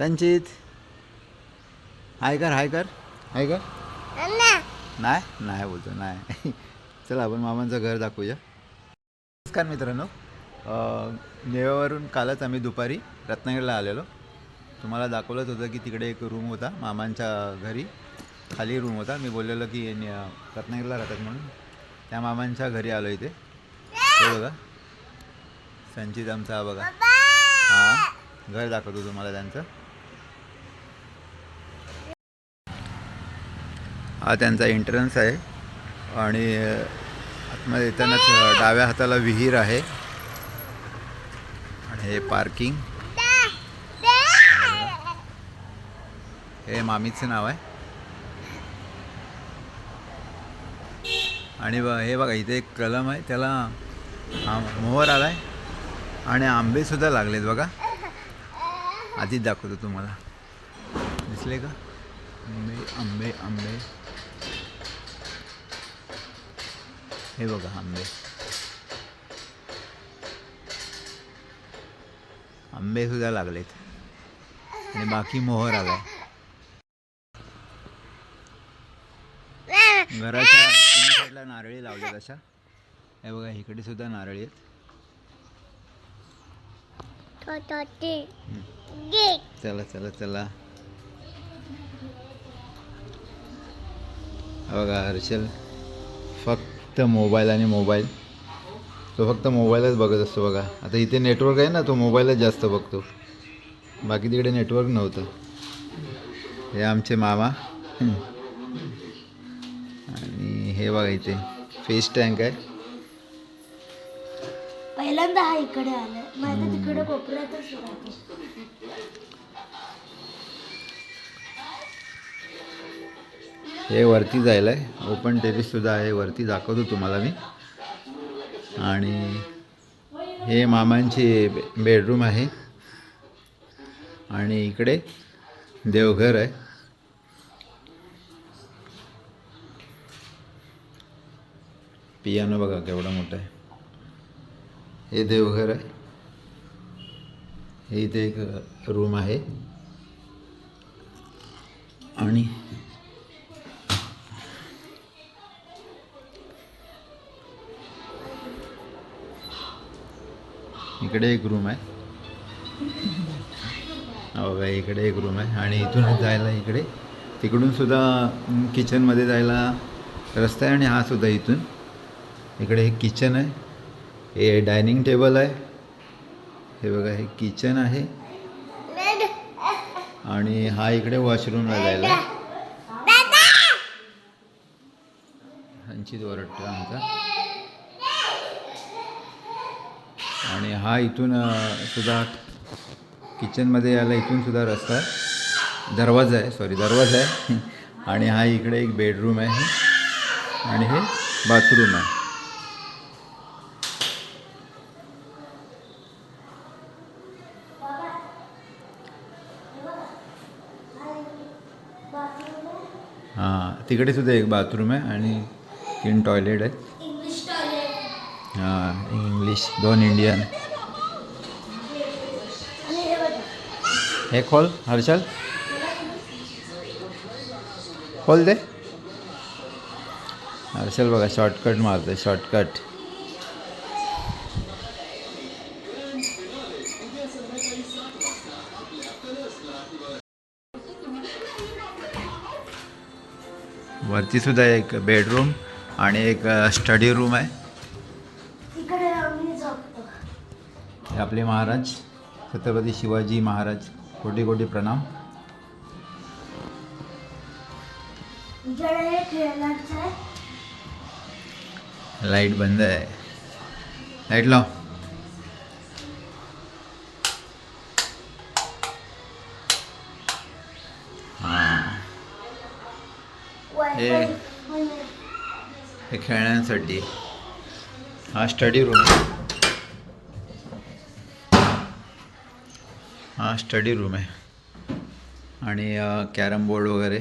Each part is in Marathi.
संचित. हाय कर हाय कर. हाय कर. नाही नाही बोलतो नाही. चला आपण मामांचं घर दाखवूया. नमस्कार मित्रांनो. नेवावरून कालच आम्ही दुपारी रत्नागिरीला आलेलो. तुम्हाला दाखवलंच होतं की तिकडे एक रूम होता मामांच्या घरी. खाली रूम होता. मी बोललेलो की रत्नागिरीला राहतात म्हणून. त्या मामांच्या घरी आलो इथे. हे बघा. संचित आमचा हा बघा. हां. घर दाखवतो तुम्हाला त्यांचं. हा त्यांचा एंट्रन्स आहे. आणि आतमध्ये येतानाच डाव्या हाताला विहीर आहे. आणि हे पार्किंग हे मामीचं नाव आहे. आणि ब- हे बघा इथे एक कलम आहे. त्याला मोहर मोहर आहे आणि आंबेसुद्धा लागलेत बघा. आधीच दाखवतो तुम्हाला. दिसले का? आंबे आंबे आंबे. हे बघा आंबे. आंबे सुद्धा लागलेत. आणि बाकी मोहर आलाय. घराच्या तिन्ही साईडला नारळी लावल्यात अशा. हे बघा इकडे सुद्धा नारळी आहेत. चला चला चला. बघा हर्षल फक्त फक्त मोबाईल आणि मोबाईल. तो फक्त मोबाईलच बघत असतो बघा. आता इथे नेटवर्क आहे ना तो मोबाईलच जास्त बघतो. बाकी तिकडे नेटवर्क नव्हतं. हे आमचे मामा. आणि हे बघा इथे. फेस टँक आहे. पहिल्यांदा हा इकडे आलाय. तिकडे कोपऱ्यातच हे वरती जायला आहे ओपन टेरेससुद्धा आहे वरती दाखवतो तुम्हाला मी. आणि हे मामांची बेडरूम आहे. आणि इकडे देवघर आहे. पियानो बघा केवढा मोठा आहे. हे देवघर आहे. हे इथे एक रूम आहे. आणि इकडे एक रूम आहे. हो बघा इकडे एक रूम आहे आणि इथून जायला इकडे. तिकडून सुद्धा किचनमध्ये जायला रस्ता आहे आणि हा सुद्धा इथून. इकडे हे किचन आहे. हे डायनिंग टेबल आहे. हे बघा हे किचन आहे. आणि हा इकडे वॉशरूमला जायला ओरडतो आमचा. आणि हा इथून सुद्धा किचनमध्ये यायला इथून सुद्धा रस्ता आहे. दरवाजा आहे सॉरी दरवाजा आहे. आणि हा इकडे एक बेडरूम आहे. आणि हे बाथरूम आहे. हां तिकडे सुद्धा एक बाथरूम आहे आणि तीन टॉयलेट आहे इंग्लिश दोन इंडियन हे खोल हर्षल खोल दे हर्षल बघा शॉर्टकट मारते शॉर्टकट वरती सुद्धा एक बेडरूम आणि एक स्टडी रूम आहे इकडे आम्ही झोपतो हे आपले महाराज छत्रपती शिवाजी महाराज कोटी कोटी प्रणाम. लाइट बंद आहे. लाइट लाव. हे खेळण्यासाठी. हा स्टडी रूम हा स्टडी रूम आहे. आणि कॅरम बोर्ड वगैरे.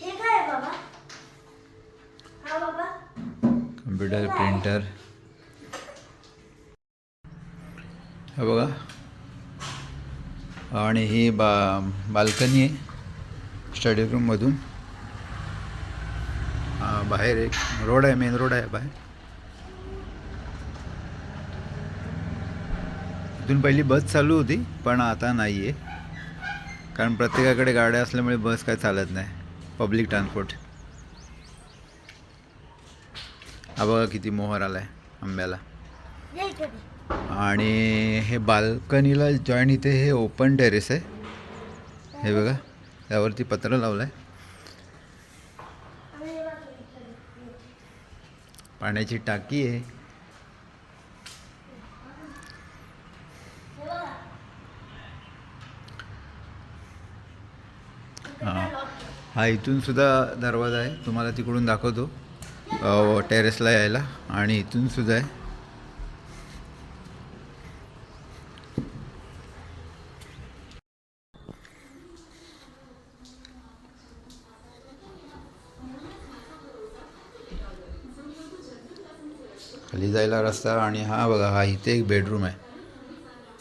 हे हा कम्प्युटर प्रिंटर. हे बघा. आणि ही बा बाल्कनी आहे स्टडी रूममधून बाहेर एक रोड आहे मेन रोड आहे बाहेर. इथून पहिली बस चालू होती पण आता नाही आहे कारण प्रत्येकाकडे गाड्या असल्यामुळे बस काय चालत नाही पब्लिक ट्रान्सपोर्ट हा बघा किती मोहर आला आहे आंब्याला. आणि हे बाल्कनीला जॉईन इथे हे ओपन टेरेस आहे. हे बघा त्यावरती पत्र लावलं आहे. पाण्याची टाकी आहे हे बघा. हां हा इथून सुद्धा दरवाजा आहे. तुम्हाला तिकडून दाखवतो. टेरेसला यायला. आणि इथून सुद्धा आहे. खाली जायला रस्ता आणि हा बघा हा इथे एक बेडरूम आहे.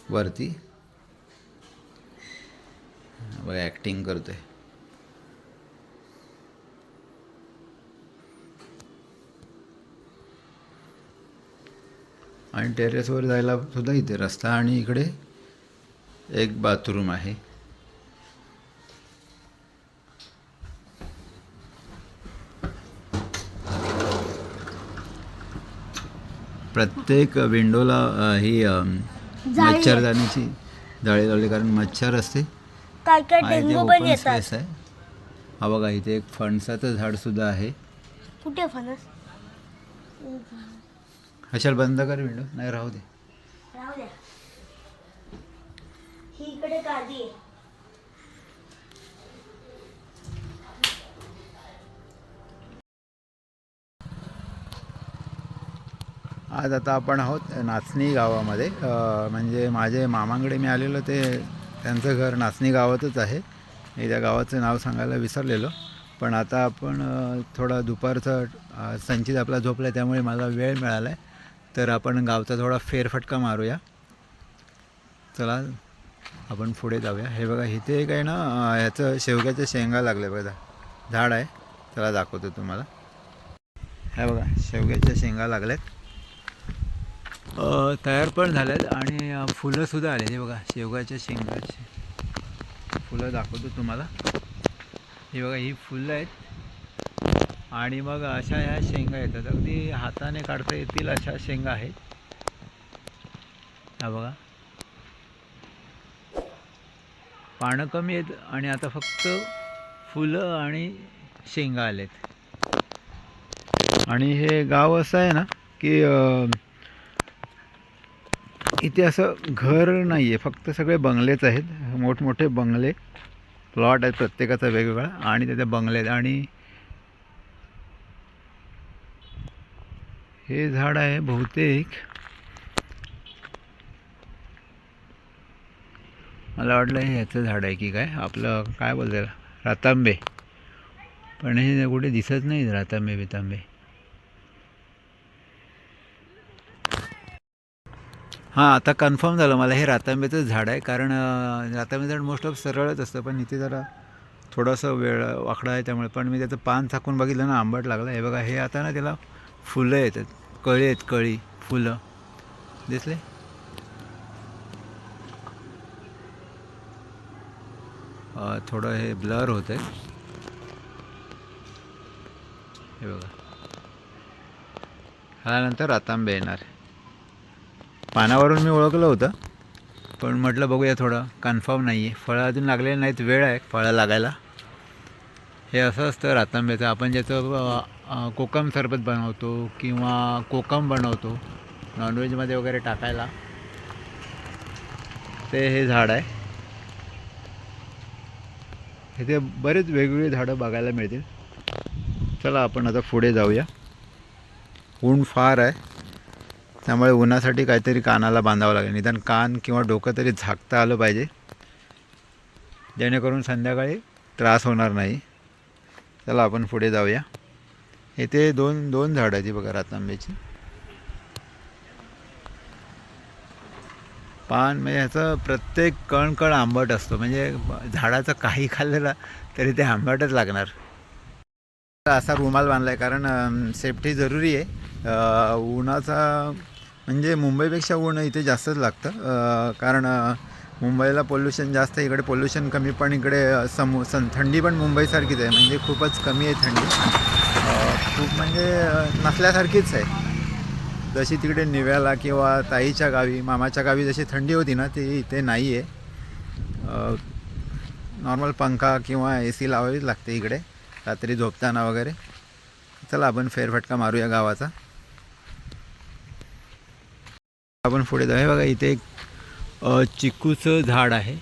वरती. बघा ॲक्टिंग आहे आणि टेरेसवर जायला सुद्धा इथे रस्ता आणि इकडे एक बाथरूम आहे. प्रत्येक विंडोला ही आहे. मच्छरदाणीची जाळी लावली कारण मच्छर असते. ओपन स्पेस आहे. हा बघा इथे एक फणसाचं झाड सुद्धा आहे. कुठे फणस? हशाल बंद कर विंडो? नाही राहू दे. राहू द्या. ही इकडे कादी आहे. आज आता आपण आहोत नाचणी गावामध्ये. म्हणजे माझे मामांकडे मी आलेलो ते त्यांचं घर नाचणी गावातच आहे. मी त्या गावाचं नाव सांगायला विसरलेलो. पण आता आपण थोडा दुपारचा संचित आपला झोपला त्यामुळे मला वेळ मिळाला आहे तर आपण गावचा थोडा फेरफटका मारूया. चला आपण पुढे जाऊया. हे बघा इथे एक आहे ना ह्याचं शेवग्याच्या शेंगा लागले बघा. झाड आहे. चला दाखवतो तुम्हाला. हे बघा शेवग्याच्या शेंगा लागल्यात. तयार पण झाल्यात आणि फुलंसुद्धा आले हे बघा शेवग्याच्या शेंगाचे. फुलं दाखवतो तुम्हाला. हे बघा ही फुलं आहेत. आणि मग अशा ह्या शेंगा येतात. अगदी हाताने काढता येतील अशा शेंगा आहेत. हा बघा. पानं कमी आहेत आणि आता फक्त फुलं आणि शेंगा आलेत. आणि हे गाव असं आहे ना की इथे असं घर नाही आहे फक्त सगळे बंगलेच आहेत. मोठमोठे बंगले प्लॉट आहेत प्रत्येकाचा वेगवेगळा आणि त्याचे बंगले आहेत. आणि हे झाड आहे बहुतेक. मला वाटलं हे ह्याचं झाड आहे की काय? आपलं काय बोलतं रातांबे. पण हे कुठे दिसत नाही रातांबे बितांबे. हां आता कन्फर्म झालं. मला हे रातांब्याचंच झाड आहे. कारण रातांबे रातांब्याचं झाड मोस्ट ऑफ सरळच असतं. पण इथे जरा थोडंसं वेळ वाकडा आहे त्यामुळे. पण मी त्याचं पान चाकून बघितलं ना आंबट लागला. हे बघा हे आता ना त्याला फुलं येतात. कळी आहेत कळी फुलं. दिसले? थोडं हे ब्लर होतं आहे हे बघा. ह्यानंतर रातांबे येणार. पानावरून मी ओळखलं होतं पण म्हटलं बघूया थोडं. कन्फर्म नाही आहे फळं अजून लागलेली नाहीत. वेळ आहे फळं लागायला. हे असं असतं रातांब्याचं. आपण ज्याचं कोकम सरबत बनवतो किंवा कोकम बनवतो नॉनव्हेजमध्ये वगैरे टाकायला. ते हे झाड आहे. इथे बरेच वेगवेगळी झाडं बघायला मिळतील. चला आपण आता पुढे जाऊया. ऊन फार आहे. त्यामुळे उन्हासाठी काहीतरी कानाला बांधावं लागेल. निदान कान किंवा डोकं तरी झाकता आलं पाहिजे. जेणेकरून संध्याकाळी त्रास होणार नाही. चला आपण पुढे जाऊया. इथे दोन दोन झाडं आहेत बघा रातांब्याची पान म्हणजे ह्याचं प्रत्येक कण कण आंबट असतो. म्हणजे झाडाचं काही खाल्लेलं तरी ते आंबटच लागणार. असा रुमाल बांधला आहे कारण सेफ्टी जरुरी आहे. उन्हाचा म्हणजे मुंबईपेक्षा ऊन इथे जास्तच लागतं. कारण मुंबईला पोल्युशन जास्त आहे इकडे पोल्युशन कमी पण इकडे सम सन थंडी पण मुंबईसारखीच आहे. म्हणजे खूपच कमी आहे थंडी. खूप म्हणजे नसल्यासारखीच आहे. जशी तिकडे निव्याला किंवा ताईच्या गावी मामाच्या गावी जशी थंडी होती ना ती इथे नाही आहे नॉर्मल पंखा किंवा ए सी लावावीच लागते इकडे रात्री झोपताना वगैरे. चला आपण फेरफटका मारूया गावाचा. आपण पुढे जाऊया. बघा इथे एक चिकूचं झाड आहे.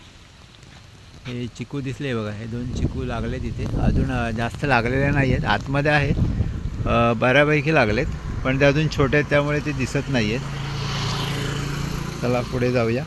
हे चिकू दिसले बघा हे दोन चिकू लागले तिथे अजून जास्त लागलेले नाही आहेत आतमध्ये आहेत. बऱ्यापैकी लागलेत पण ते अजून छोटे आहेत त्यामुळे ते दिसत नाही आहेत चला पुढे जाऊया.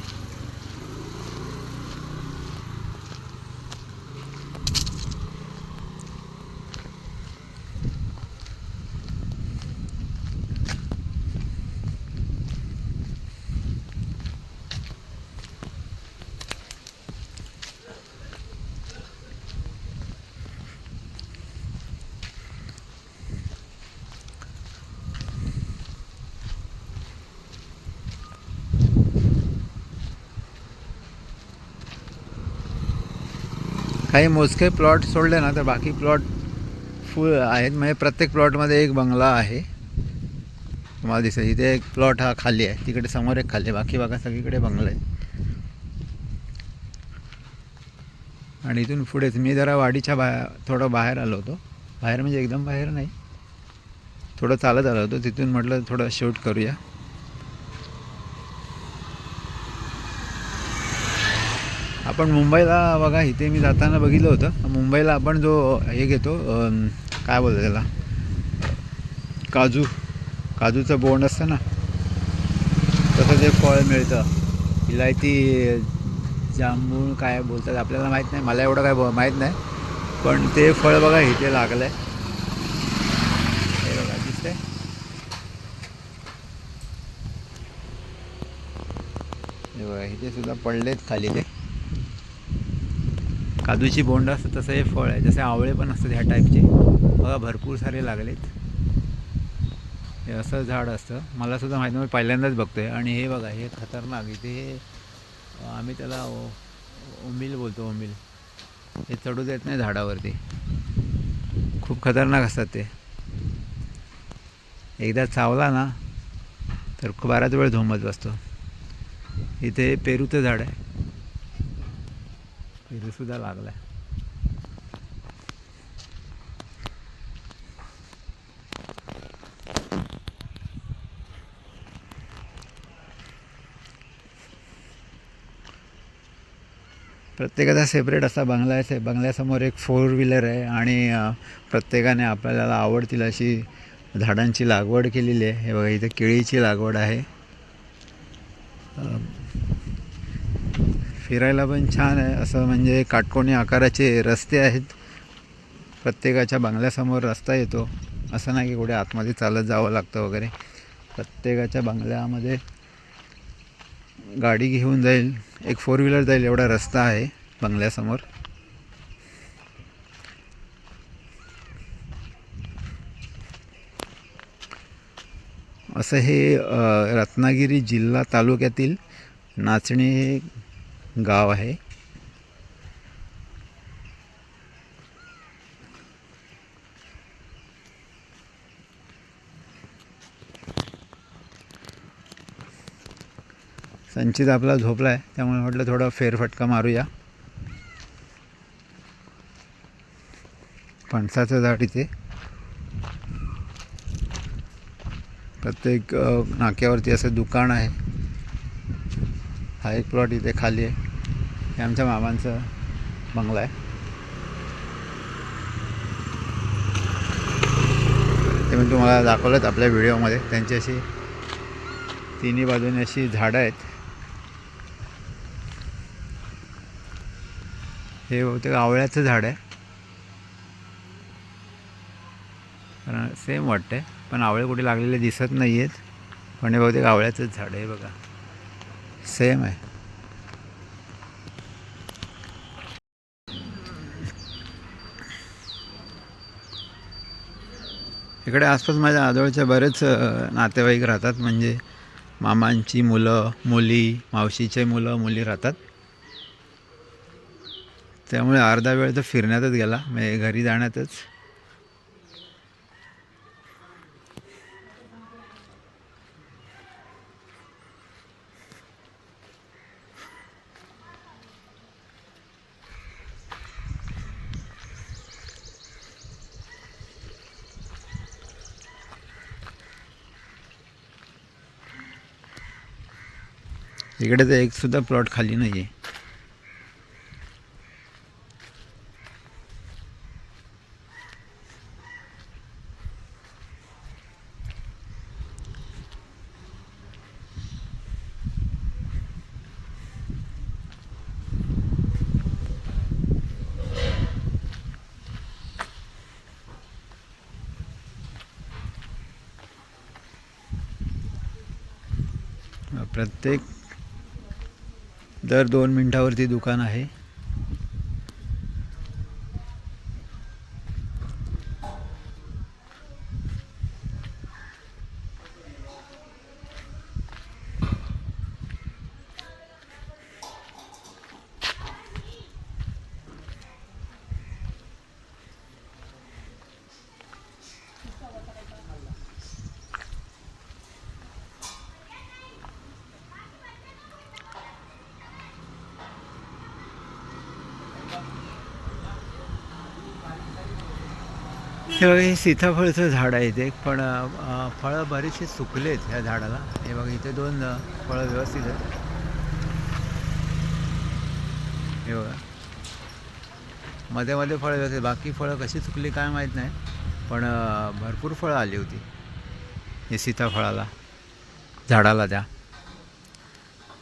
काही मोजके प्लॉट सोडले ना तर बाकी प्लॉट फुल आहेत. म्हणजे प्रत्येक प्लॉटमध्ये एक बंगला आहे. तुम्हाला दिसेल इथे एक प्लॉट हा खाली आहे. तिकडे समोर एक खाली आहे. बाकी बागा सगळीकडे बंगला आहे. आणि इथून पुढेच मी जरा वाडीच्या बाहेर थोडं बाहेर आलो होतो. बाहेर म्हणजे एकदम बाहेर नाही. थोडं चालत आलो होतो. तिथून म्हटलं थोडं शूट करूया. आपण मुंबईला बघा इथे मी जाताना बघितलं होतं. मुंबईला आपण जो हे घेतो काय बोलतो त्याला? काजू. काजूचं बोंड असतं ना तसं ते फळ मिळतं. इलायती जांभूळ काय बोलतात आपल्याला माहीत नाही मला एवढं काय ब- माहीत नाही. पण ते फळ बघा इथे लागलं आहे हे बघा दिसतंय? हे बघा इथे सुद्धा पडलेत खाली ते. काजूची बोंड असतं तसं हे फळ आहे. जसे आवळे पण असतात ह्या टाईपचे बघा भरपूर सारे लागलेत. हे असं झाड असतं. मला सुद्धा माहीत नाही मी पहिल्यांदाच बघतोय. आणि हे बघा हे खतरनाक इथे हे आम्ही त्याला उमिल बोलतो उमिल हे चढू देत नाही झाडावरती. खूप खतरनाक असतात ते. एकदा चावला ना तर खूप बराच वेळ धोमत बसतो. इथे पेरूचं झाड आहे. पेरूसुद्धा लागला आहे प्रत्येकाचा सेपरेट असा बंगला आहे. बंगल्यासमोर एक फोर व्हीलर आहे आणि प्रत्येकाने आपल्याला आवडतील अशी झाडांची लागवड केलेली आहे. हे बघा इथे केळीची लागवड आहे. फिरायला पण छान आहे. असं म्हणजे काटकोणी आकाराचे रस्ते आहेत. प्रत्येकाच्या बंगल्यासमोर रस्ता येतो. असं नाही की कुठे आतमध्ये चालत जावं लागतं वगैरे. प्रत्येकाच्या बंगल्यामध्ये गाडी घेऊन जाईल. एक फोर व्हीलर जाईल. एवढा रस्ता आहे बंगल्यासमोर. असं हे रत्नागिरी जिल्हा तालुक्यातील नाचणे गाव आहे. संचित आपला झोपला आहे त्यामुळे म्हटलं थोडा फेरफटका मारूया. फणसाचं झाड इथे प्रत्येक नाक्यावरती असं दुकान आहे. हा एक प्लॉट इथे खाली आहे. हे आमच्या मामांचं बंगला आहे. ते मी तुम्हाला दाखवलंच आपल्या व्हिडिओमध्ये. त्यांची अशी तिन्ही बाजूने अशी झाडं आहेत. हे बहुतेक आवळ्याचं झाड आहे. कारण सेम वाटतंय. पण आवळे कुठे लागलेले दिसत नाही आहेत पण हे बहुतेक आवळ्याचंच झाड आहे बघा. सेम आहे. इकडे आसपास माझ्या आजोळच्या बरेच नातेवाईक राहतात. म्हणजे मामांची मुलं मुली मावशीचे मुलं मुली राहतात. त्यामुळे अर्धा वेळ तर फिरण्यातच गेला. म्हणजे घरी जाण्यातच. इकडे एक सुद्धा प्लॉट खाली नाही आहे प्रत्येक दर दोन मिनटावरती दुकान आहे. हे बघा हे सीताफळचं झाड आहे इथे पण फळं बरीचशी सुकलेत आहेत ह्या झाडाला. हे बघा इथे दोन फळं व्यवस्थित आहेत. हे बघा. मध्ये मध्ये फळं व्यवस्थित बाकी फळं कशी चुकली काय माहीत नाही पण भरपूर फळं आली होती. हे सीताफळाला झाडाला त्या.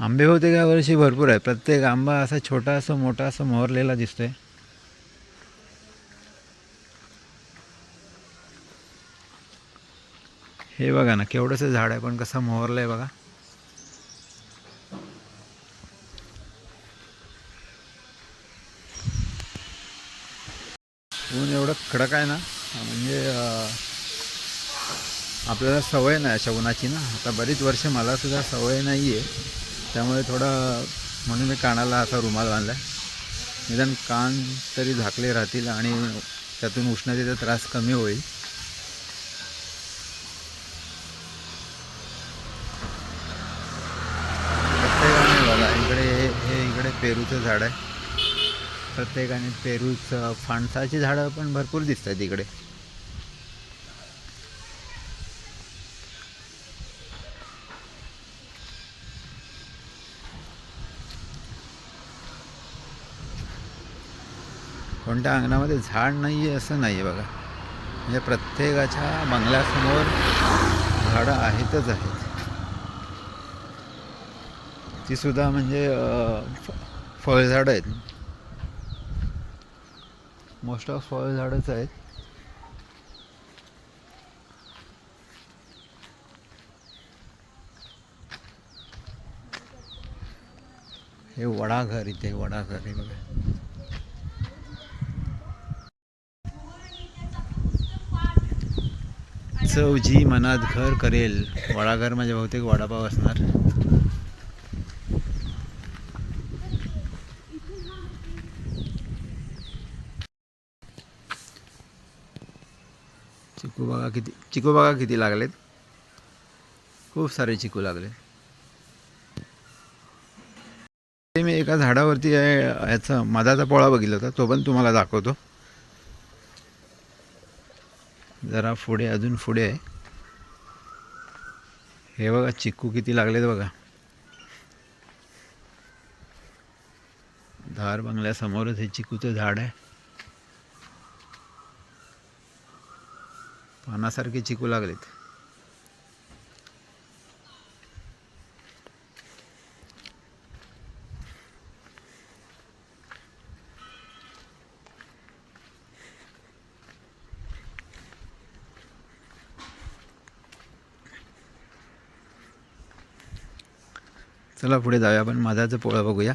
आंबे होते का? वर्षी भरपूर आहे. प्रत्येक आंबा असा छोटा असं मोठा असं मोहरलेला दिसतोय. हे बघा ना केवढंसं झाड आहे पण कसं मोहरलं आहे बघा. ऊन एवढं कडक आहे ना म्हणजे आपल्याला सवय नाही अशा उन्हाची ना. आता बरीच वर्ष मला सुद्धा सवय नाही आहे त्यामुळे थोडं म्हणून मी कानाला असा रुमाल बांधला आहे निदान कान तरी झाकले राहतील आणि त्यातून उष्णतेचा त्रास कमी होईल प्रत्येकाने बघा इकडे हे- हे इकडे पेरूचं झाड आहे. प्रत्येकाने पेरूचं फणसाची झाडं पण भरपूर दिसत आहेत इकडे. कोणत्या अंगणामध्ये झाड नाही आहे असं नाही आहे बघा. म्हणजे प्रत्येकाच्या बंगल्यासमोर झाडं आहेतच आहेत. ती सुद्धा म्हणजे फळझाडं आहेत. मोस्ट ऑफ फळझाडंच आहेत. हे वडाघर इथे वडाघर हे बघा. चव जी मनात घर करेल. वडाघर म्हणजे बहुतेक वडापाव असणार चिकू बघा किती चिकू बघा किती लागलेत. खूप सारे चिकू लागले. ते मी एका झाडावरती याचा मधाचा पोळा बघितला होता. तो पण तुम्हाला दाखवतो. जरा पुढे अजून पुढे आहे. हे बघा चिक्कू किती लागलेत बघा. धार बंगल्यासमोरच हे चिकूचं झाड आहे. पानासारखे चिकू लागलेत. चला पुढे जाऊया आपण. मधाचं पोळं बघूया.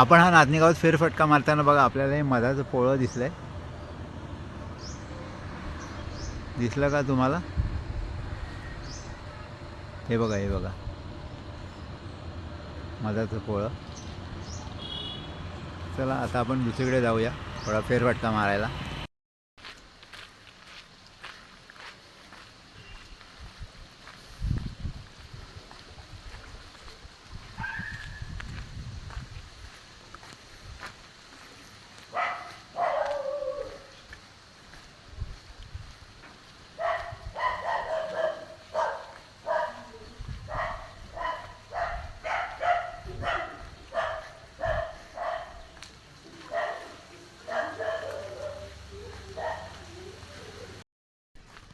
आपण हा नाचणीगावात फेरफटका मारताना बघा आपल्याला हे मधाचं पोळं दिसलं आहे दिसलं का तुम्हाला? हे बघा हे बघा. मधाचं पोळं. चला आता आपण दुसरीकडे जाऊया थोडा फेरफटका मारायला.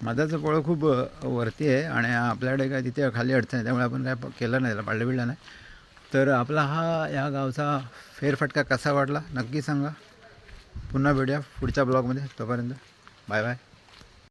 मधाचं पोळं खूप वरती आहे आणि आपल्याकडे काय तिथे खाली अडचण आहे त्यामुळे आपण काय केलं नाही त्याला पाडलं बिडलं नाही. तर आपला हा या गावचा फेरफटका कसा वाटला? नक्की सांगा. पुन्हा भेटूया पुढच्या ब्लॉगमध्ये. तोपर्यंत बाय बाय